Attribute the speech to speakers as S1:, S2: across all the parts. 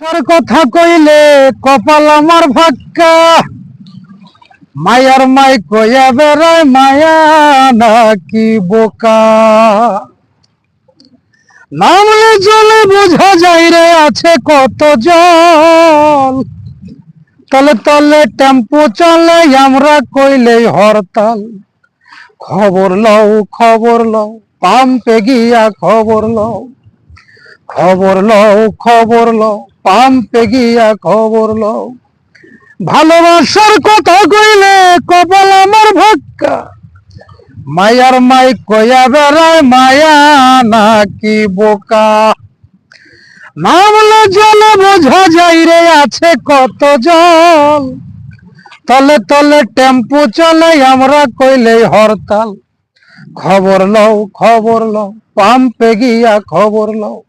S1: তোর কথা কইলে কপাল আমার ভাক্কা মায়ার মাই কয়া বেড়ায় মায়া নাকি বোকা। নামলে জলে বোঝা যায় রে, আছে কত জল। তলে তলে টেম্পো চলে, আমরা কইলে হরতাল। খবর লও খবর লও, পাম্পে গিয়া খবর লও। খবর লও খবর লও পাম্পে গিয়া খবর লও। ভালোবাসার কথা কইলে কপাল আমার ভক্কা। মায়ার মাই কয়া বেড়ায়, মায়া নাকি বোকা। নামলে জলে বোঝা যাই রে, আছে কত জল। তলে তলে টেম্পু চলে, আমরা কইলে হরতাল। খবর লও খবর লও, পাম্পে গিয়া খবর লও।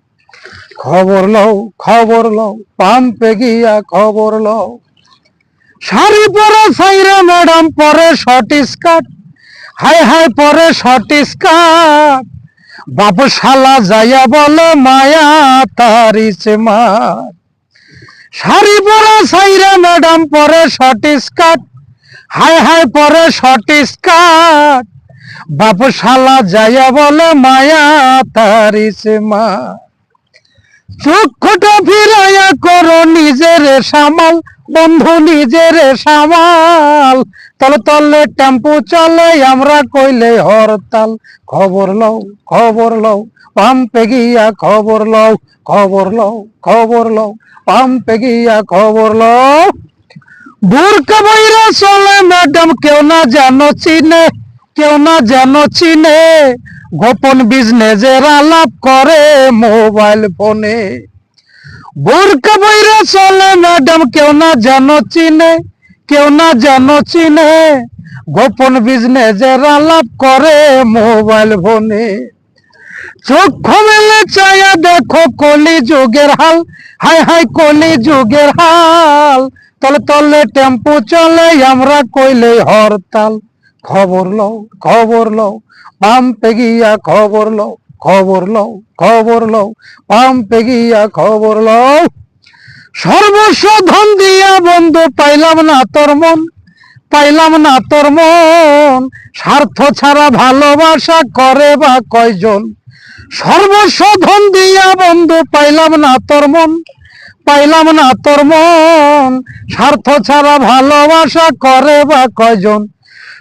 S1: খবর লও খবর লও, পাম্পে গিয়া খবর লও। শাড়ি পরে সাইরে ম্যাডাম, পরে শর্ট স্কার্ট হাই হাই, পরে শর্ট স্কার্ট বাবু শালা যাইয়া বলে, মায়া তারিছে মার শাড়ি পরে সাইরে ম্যাডাম, পরে শর্ট স্কার্ট হাই হাই, পরে শর্ট স্কার্ট বাবু শালা যাইয়া বলে, মায়া তারিছে মার চক্ষুটা ফিরাইয়া করো নিজের সামাল, বন্ধু নিজের সামাল। তলে তলে টেম্পু চলে, আমরা কইলে হরতাল। খবর লও খবর লও, পাম্পে গিয়া খবর লও খবর লও খবর লও, পাম্পে গিয়া খবর লও। বুরকা বইরা চলে, ম্যাডাম, কেউ না জানো চিনে, কেউ না জানো চিনে। গোপন বিজনেসের আলাপ করে মোবাইল ফোনে বোরকা বইরা চলে ম্যাডাম কেউ না জানো চিনে, কেউ না জানো চিনে। গোপন বিজনেসের আলাপ করে মোবাইল ফোনে চক্ষু মেলে চায়া দেখো কলি যুগের হাল হাই হাই কলি যুগের হাল। তলে তলে টেম্পু চলে, আমরা কইলে হরতাল। খবর লও খবর লও। পাম্পে গিয়া খবর লও খবর লও খবর লও। পাম্পে গিয়া খবর লও। সর্বস্ব ধন দিয়া বন্ধু, পাইলাম না তোর মন, পাইলাম না তোর মন। স্বার্থ ছাড়া ভালোবাসা করে বা কয়জন? সর্বস্ব ধন দিয়া বন্ধু, পাইলাম না তোর মন, পাইলাম না তোর মন। স্বার্থ ছাড়া ভালোবাসা করে বা কয়জন?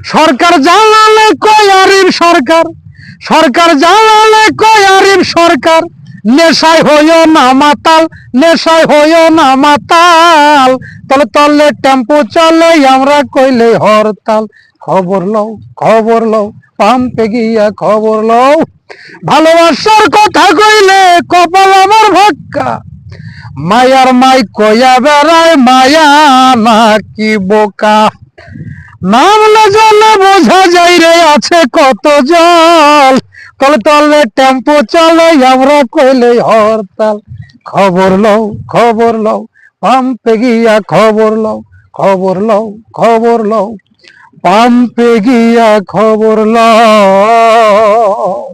S1: সরকার জানালে কয় আরিফ সরকার সরকার জানালে কয় আরিফ সরকার। নেশায় হইও না মাতাল, নেশায় হইও না মাতাল। তলে তলে টেম্পু চলে, আমরা কইলে হরতাল। খবর লও খবর লও, পাম্পে গিয়া খবর লও। ভালোবাসার কথা কইলে কপাল আমার ভক্কা। মায়ার মাই কয়া বেড়ায়, মায়া নাকি বোকা। নামলে জলে বোঝা যাই রে, আছে কত জল। তলে তলে টেম্পো চলে, আমরা কইলে হরতাল। খবর লও খবর লও, পাম্পে গিয়া খবর লও খবর লও খবর লও। পাম্পে গিয়া খবর লও।